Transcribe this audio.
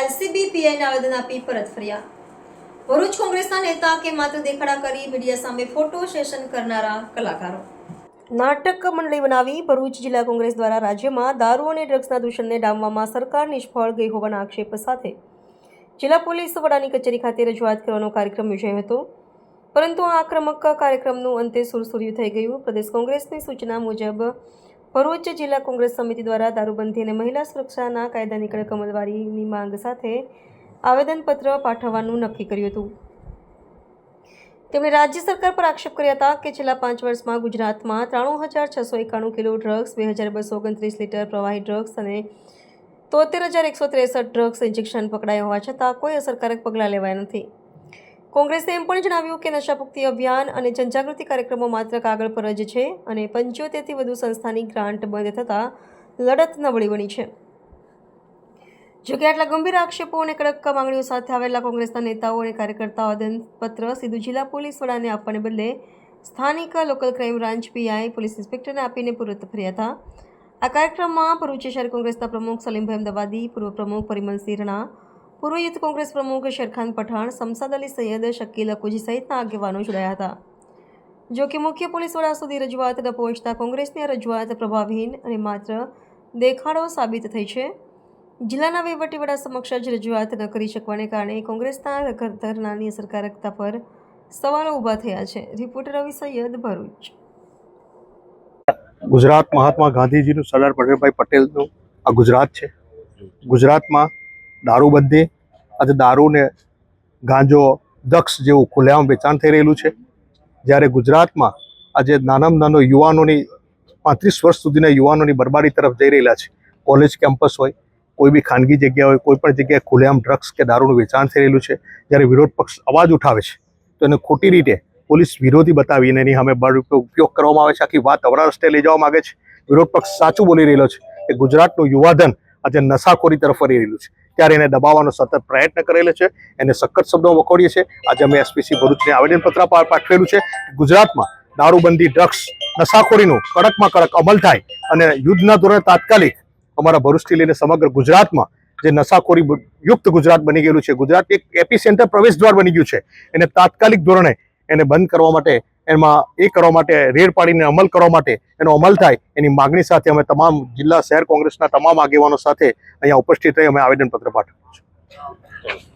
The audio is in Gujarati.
એલસીબી પીઆઈને આવેદન આપી પરત ફર્યા. ભરૂચ કોંગ્રેસના નેતા કે માત્ર દેખાડા કરી મીડિયા સામે ફોટો સેશન કરનારા કલાકારો. નાટક મંડળી બનાવી ભરૂચ જિલ્લા કોંગ્રેસ દ્વારા રાજ્યમાં દારૂ અને ડ્રગ્સના દૂષણને ડામવામાં સરકાર નિષ્ફળ ગઈ હોવાના આક્ષેપ સાથે. જિલ્લા પોલીસ વડાની કચેરી ખાતે રજૂઆત કરવાનો કાર્યક્રમ યોજાયો હતો. પરંતુ આ આક્રમક કાર્યક્રમનું અંતે સુરસુર્યું થઈ ગયું. પ્રદેશ કોંગ્રેસની સૂચના મુજબ ભરૂચ જિલ્લા કોંગ્રેસ સમિતિ દ્વારા દારૂબંધી અને મહિલા સુરક્ષાના કાયદાની કડક અમલવારીની માંગ સાથે આવેદનપત્ર પાઠવવાનું નક્કી કર્યું હતું. તેમણે રાજ્ય સરકાર પર આક્ષેપ કર્યા હતા કે છેલ્લા પાંચ વર્ષમાં ગુજરાતમાં ત્રાણું હજાર છસો એકાણું કિલો ડ્રગ્સ, બે હજાર બસો ઓગણત્રીસ લીટર પ્રવાહી ડ્રગ્સ અને તોતેર હજાર એકસો ત્રેસઠ ડ્રગ્સ ઇન્જેક્શન પકડાયા હોવા છતાં કોઈ અસરકારક પગલાં લેવાયા નથી. કોંગ્રેસે એમ પણ જણાવ્યું કે નશામુક્તિ અભિયાન અને જનજાગૃતિ કાર્યક્રમો માત્ર કાગળ પર જ છે અને પંચોતેરથી વધુ સંસ્થાની ગ્રાન્ટ બંધ થતાં લડત નબળી બની છે. જોકે આટલા ગંભીર આક્ષેપો અને કડક માંગણીઓ સાથે આવેલા કોંગ્રેસના નેતાઓ અને કાર્યકર્તાઓ આદનપત્ર સીધું જિલ્લા પોલીસ વડાને આપવાને બદલે સ્થાનિક local crime branch PI police ઇન્સ્પેક્ટરને આપીને પૂરત ફર્યા હતા. આ કાર્યક્રમમાં ભરૂચ શહેર કોંગ્રેસના પ્રમુખ સલીમભાઈ અમદાવાદી, પૂર્વ પ્રમુખ પરિમલસિંહ રણા પૂર્વ યુથ કોંગ્રેસ પ્રમુખ શેરખાન પઠાણ સમસાદ અલી સૈયદ શકીલ અકુજી સહિતના આગેવાનો જોડાયા હતા. જો કે મુખ્ય પોલીસ વડા સુધી રજૂઆત ન પહોંચતા કોંગ્રેસની રજૂઆત પ્રભાવહીન અને માત્ર દેખાડો સાબિત થઈ છે. જિલ્લાના વડા સમક્ષ જ રજૂઆત ન કરી શકવાને કારણે કોંગ્રેસના ધરનાની અસરકારકતા પર સવાલો ઊભા થયા છે. રિપોર્ટર રવિ સૈયદ ભરૂચ. ગુજરાત મહાત્મા ગાંધીજીનું સરદાર વલ્લભભાઈ પટેલનું આ ગુજરાત છે. ગુજરાતમાં દારૂબંધી આજે દારૂને ગાંજો દક્ષ જેવું ખુલ્લેઆમ વેચાણ થઈ રહેલું છે. જ્યારે ગુજરાતમાં આજે નાનામાં નાનો યુવાનોની પાંત્રીસ વર્ષ સુધીના યુવાનોની બરબારી તરફ જઈ રહેલા છે. કોલેજ, કેમ્પસ હોય, કોઈ બી ખાનગી જગ્યા હોય, કોઈ પણ જગ્યાએ ખુલ્લેઆમ ડ્રગ્સ કે દારૂનું વેચાણ થઈ રહેલું છે. જ્યારે વિરોધ પક્ષ અવાજ ઉઠાવે છે, તો એને ખોટી રીતે પોલીસ વિરોધી બતાવીને એની અમે બળ ઉપયોગ કરવામાં આવે છે. આખી વાત અવરા રસ્તે લઈ જવા માગે છે. વિરોધ પક્ષ સાચું બોલી રહેલો છે કે ગુજરાતનું યુવાધન આજે નશાખોરી તરફ વળી રહેલું છે. ત્યારે એને દબાવવાનો સતત પ્રયત્ન કરેલો છે. એને સખત શબ્દો વખોડીએ છે. આજે અમે એસપીસી ભરૂચને આવેદનપત્ર પાઠવેલું છે. ગુજરાતમાં દારૂબંધી ડ્રગ્સ નશાખોરીનું કડકમાં કડક અમલ થાય અને યુદ્ધના ધોરણે તાત્કાલિક અમારા ભરૂચથી લઈને સમગ્ર ગુજરાતમાં જે નશાખોરી યુક્ત ગુજરાત બની ગયેલું છે. ગુજરાત એક એપી સેન્ટર પ્રવેશ દ્વાર બની ગયું છે. એને તાત્કાલિક ધોરણે એને બંધ કરવા માટે એમાં એ કરવા માટે, રેડ પાડીને અમલ કરવા માટે એનો અમલ થાય, એની માગણી સાથે અમે તમામ જિલ્લા શહેર કોંગ્રેસના તમામ આગેવાનો સાથે અહીંયા ઉપસ્થિત રહી અમે આવેદનપત્ર પાઠવ્યું છે.